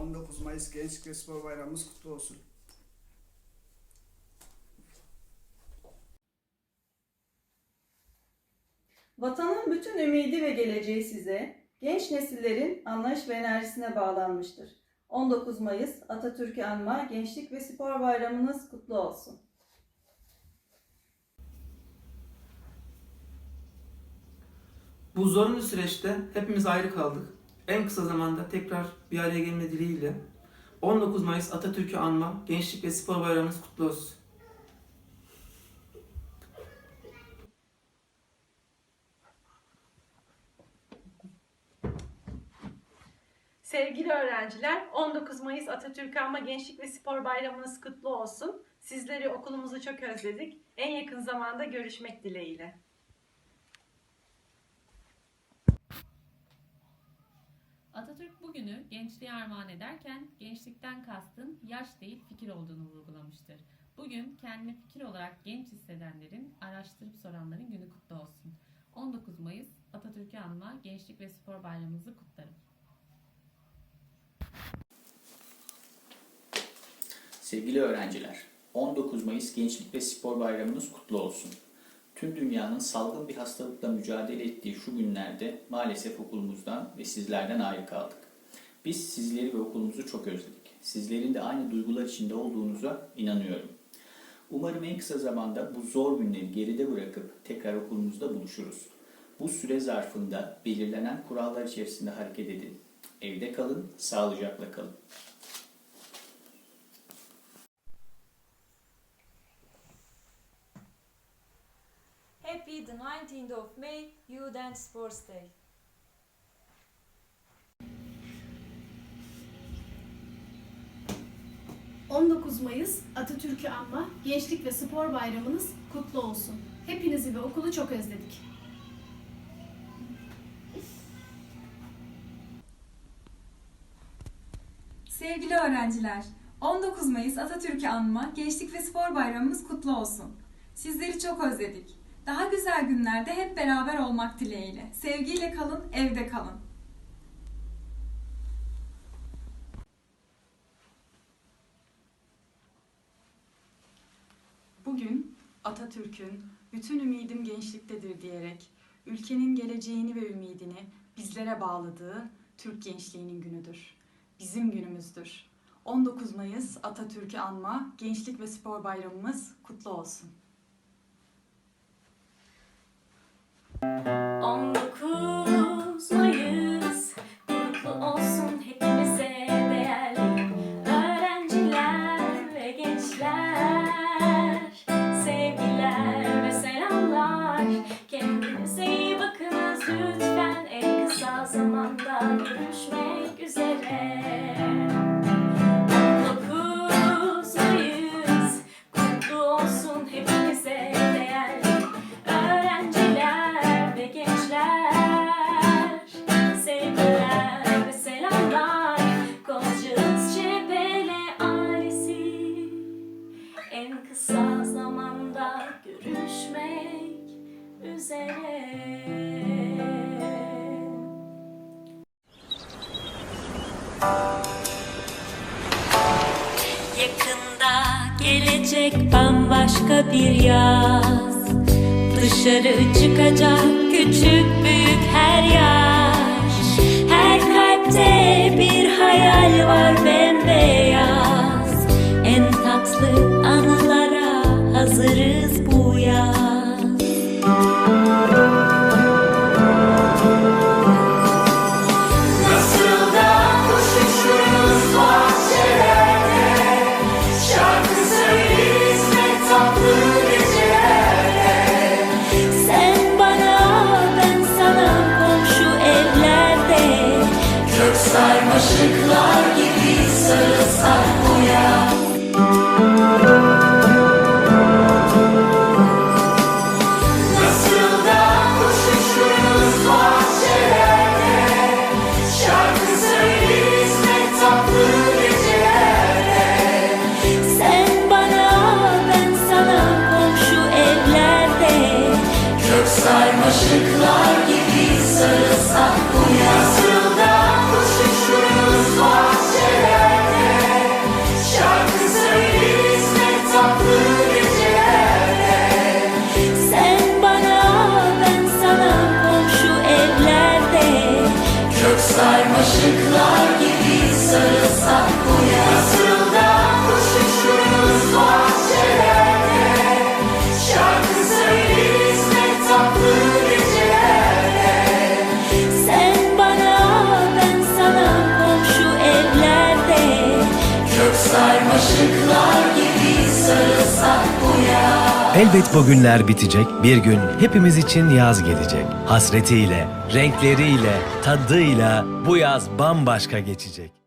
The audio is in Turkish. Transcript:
19 Mayıs Gençlik ve Spor Bayramımız kutlu olsun. Vatanın bütün ümidi ve geleceği size, genç nesillerin anlayış ve enerjisine bağlanmıştır. 19 Mayıs Atatürk'ü anma Gençlik ve Spor Bayramınız kutlu olsun. Bu zorunlu süreçte hepimiz ayrı kaldık. En kısa zamanda tekrar bir araya gelme dileğiyle 19 Mayıs Atatürk'ü anma Gençlik ve Spor Bayramımız kutlu olsun. Sevgili öğrenciler, 19 Mayıs Atatürk Anma Gençlik ve Spor Bayramınız kutlu olsun. Sizleri okulumuzu çok özledik. En yakın zamanda görüşmek dileğiyle. Atatürk bugünü gençliğe armağan ederken gençlikten kastın yaş değil fikir olduğunu vurgulamıştır. Bugün kendini fikir olarak genç hissedenlerin, araştırıp soranların günü kutlu olsun. 19 Mayıs Atatürk'ü anma Gençlik ve Spor Bayramımızı kutlarım. Sevgili öğrenciler, 19 Mayıs Gençlik ve Spor Bayramınız kutlu olsun. Tüm dünyanın salgın bir hastalıkla mücadele ettiği şu günlerde maalesef okulumuzdan ve sizlerden ayrı kaldık. Biz sizleri ve okulumuzu çok özledik. Sizlerin de aynı duygular içinde olduğunuza inanıyorum. Umarım en kısa zamanda bu zor günleri geride bırakıp tekrar okulumuzda buluşuruz. Bu süre zarfında belirlenen kurallar içerisinde hareket edin. Evde kalın, sağlıcakla kalın. Happy the 19th of May Youth and Sports Day. Hı. 19 Mayıs Atatürk'ü anma Gençlik ve Spor Bayramınız kutlu olsun. Hepinizi ve okulu çok özledik. Sevgili öğrenciler, 19 Mayıs Atatürk'ü anma Gençlik ve Spor Bayramımız kutlu olsun. Sizleri çok özledik. Daha güzel günlerde hep beraber olmak dileğiyle. Sevgiyle kalın, evde kalın. Bugün Atatürk'ün bütün ümidim gençliktedir diyerek ülkenin geleceğini ve ümidini bizlere bağladığı Türk gençliğinin günüdür. Bizim günümüzdür. 19 Mayıs Atatürk'ü anma Gençlik ve Spor Bayramımız kutlu olsun. 19 Mayıs kutlu olsun hepimize değerli öğrenciler ve gençler. Sevgiler ve selamlar. Kendinize iyi bakınız lütfen en kısa zamanda görüşmek üzere. Yakında gelecek bambaşka bir yaz. Dışarı çıkacak küçük büyük her yaş uyanırsak uyan Nasıl da koşuşuruz bahçelerde Şarkı söyleriz ve tatlı gecelerde Sen bana ben sana komşu evlerde Kök sarmaşıklar gibi sarılsak uyan Elbet bu günler bitecek, bir gün hepimiz için yaz gelecek. Hasretiyle, renkleriyle, tadıyla bu yaz bambaşka geçecek.